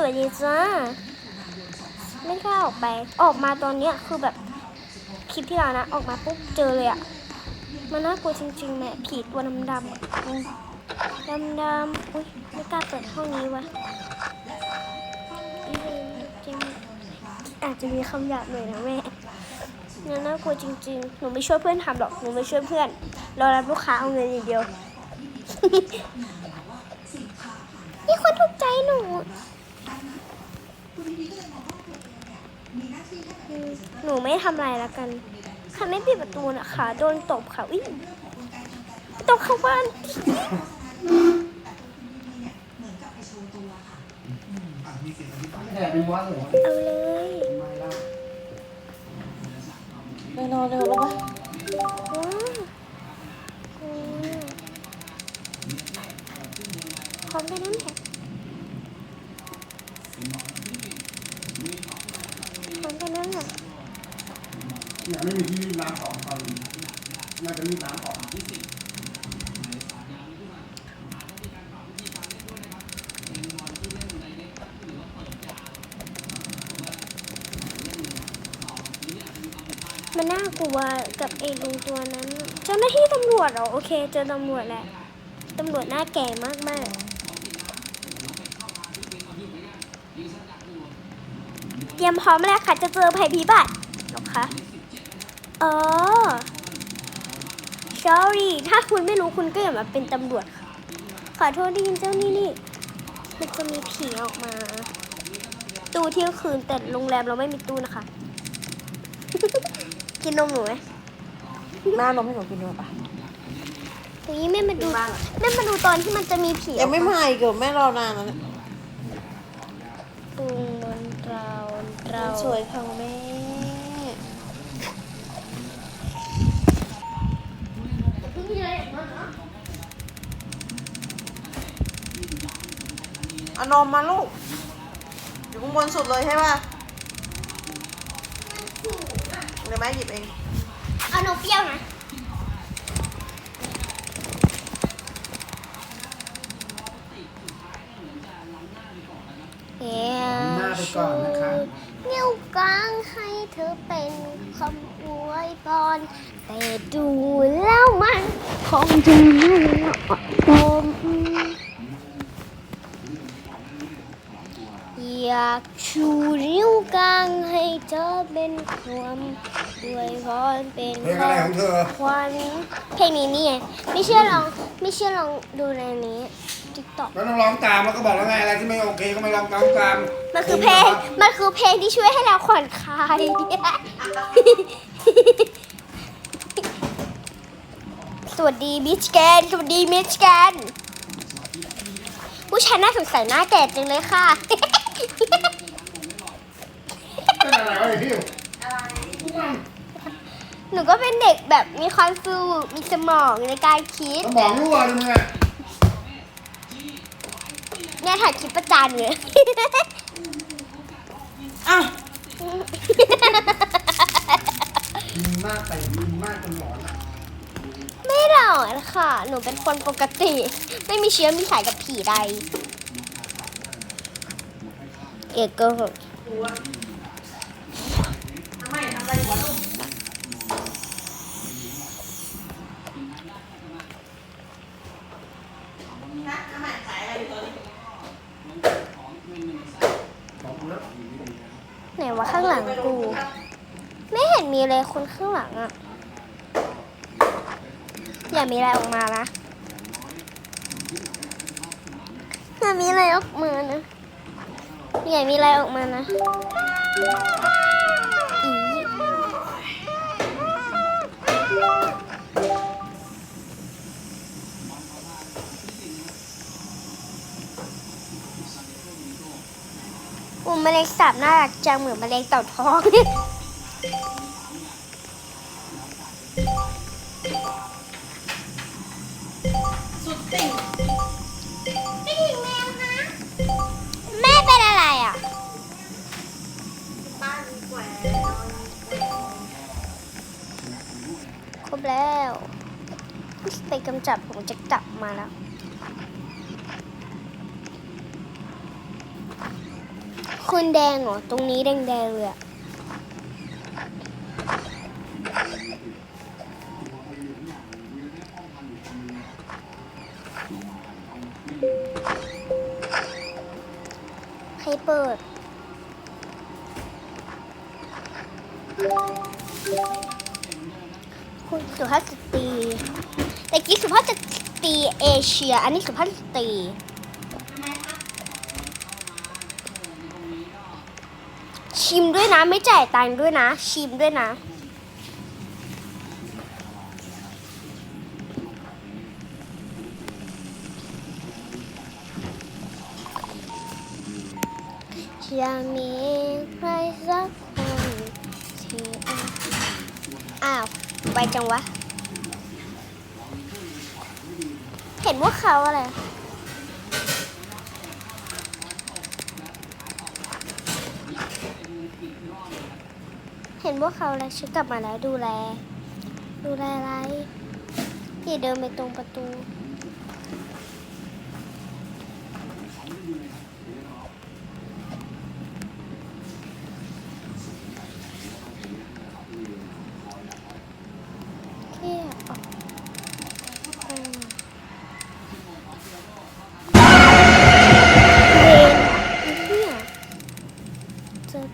สวยดีจ้า ไม่กล้าออกไป ออกมาตอนเนี้ยคือแบบคลิปที่แล้วนะ ออกมาปุ๊บเจอเลยอะมันน่ากลัวจริงๆแม่ผีตัวดำดำดำดำๆอุ้ยไม่กล้าเปิดห้องนี้วะจริงอาจจะมีคำหยาบหน่อยนะแม่เนี่ยน่ากลัวจริง ๆ หนูไม่ช่วยเพื่อนทำหรอก หนูไม่ช่วยเพื่อน รอรับลูกค้าเอาเงินอย่างเดียวมีคนถูกใจหนู หนูไม่ทำอะไรแล้วกันค่ะไม่ปิดประตูนะคะโดนตบค่ะวิ่งตบเข้าบ้านแต่เป็นวัดเหรอเอาเลยไม่ได้ไปนอนเร็วแล้วปะว้าวอืมพร้อมไปนั่นแหละพร้อมไปนั่นแหละ เนี่ยไม่มีที่รีดน้ำออกตอนน่าจะรีดน้ำออกมันน่ากลัวกับไอ้ลุงตัวนั้น เจ้าหน้าที่ตำรวจเหรอโอเค เจอตำรวจแหละตำรวจหน้าแก่มากมากเตรียมพร้อมแล้วค่ะจะเจอภัยพิบัติหรอคะ อ๋อ sorry ถ้าคุณไม่รู้คุณก็อย่ามาเป็นตำรวจค่ะขอโทษได้ยินเจ้านี่นี่มันจะมีผีออกมา ตู้เที่ยงคืนแต่โรงแรมเราไม่มีตู้นะคะ กินนมหนูไหมแม่เอานมให้หนูกินด้วยปะอุ้ยแม่มาดูแม่มาดูตอนที่มันจะมีผียังไม่ออกมาอีกเหรอแม่รอนานแล้วเนี่ยตุงนนเราเราสวยค่ะแม่ เอานมมาลูก อยู่ข้างบนสุดเลยใช่ป่ะเดี๋ยวแม่หยิบเองเอานมเปรี้ยวนะหน้าไปก่อนนะคะ นิ้วกลางให้เธอเป็นคำอวยพรแต่ดูแล้วมันคงจะไม่เหมาะสมอยากชูนิ้วกลางให้เธอเป็นความอวยพรเป็นเพลงอะไรของเธอ ควันเพลงนี้นี่ไงไม่เชื่อลองไม่เชื่อลองดูในนี้ ติ๊กต็อกแล้วต้องร้องตามแล้วก็บอกแล้วไงอะไรที่ไม่โอเคก็ไม่ร้องตามตามมันคือเพลงมันคือเพลงที่ช่วยให้เราผ่อนคลายสวัสดีมิชแกนสวัสดีมิชแกนผู้ชายน่าสงสัยหน้าแก่จังเลยค่ะเป็นอะไรวะไอ้พี่หนูก็เป็นเด็กแบบมีความฟิลมีสมองในการคิด สมองรั่วเลยมึงอะ เนี่ยถ่ายคลิปประจานเลยอะมีมากไปมีมากจนหลอนอะไม่หรอกค่ะ หนูเป็นคนปกติ ไม่มีเชื้อมีสายกับผีใด เอกก็บอกกูแล้ว ไหนวะข้างหลังกู ไมีเลยคนข้างหลังอะอย่ามีอะไรออกมานะอย่ามีอะไรออกมานะอย่ามีอะไรออกมานะอุ้มแมลงสาบน่ารักจังเหมือนแมลงเต่าทอง แล้วไปกำจัดผมจะกลับมาแล้วคนแดงเหรอ ตรงนี้แดงๆเลยอะใครเปิด คุณสุภาพสตรีแต่กี้สุภาพสตรีเอเชีย อันนี้สุภาพสตรีชิมด้วยนะไม่จ่ายตังค์ด้วยนะ ชิมด้วยนะจะมีใครสักคนที่อ้าว ไวจังวะ เห็นว่าเขาอะไรเห็นว่าเขาแล้วฉันกลับมาแล้วดูแล ดูแลอะไรพี่เดินไปตรงประตู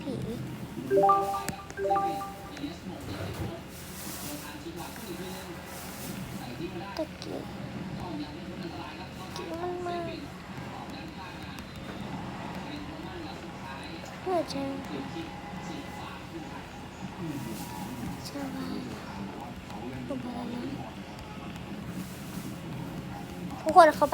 ผี ตะกี้กี้มันมาเพื่อจะสบายสบายทุกคนเขาไป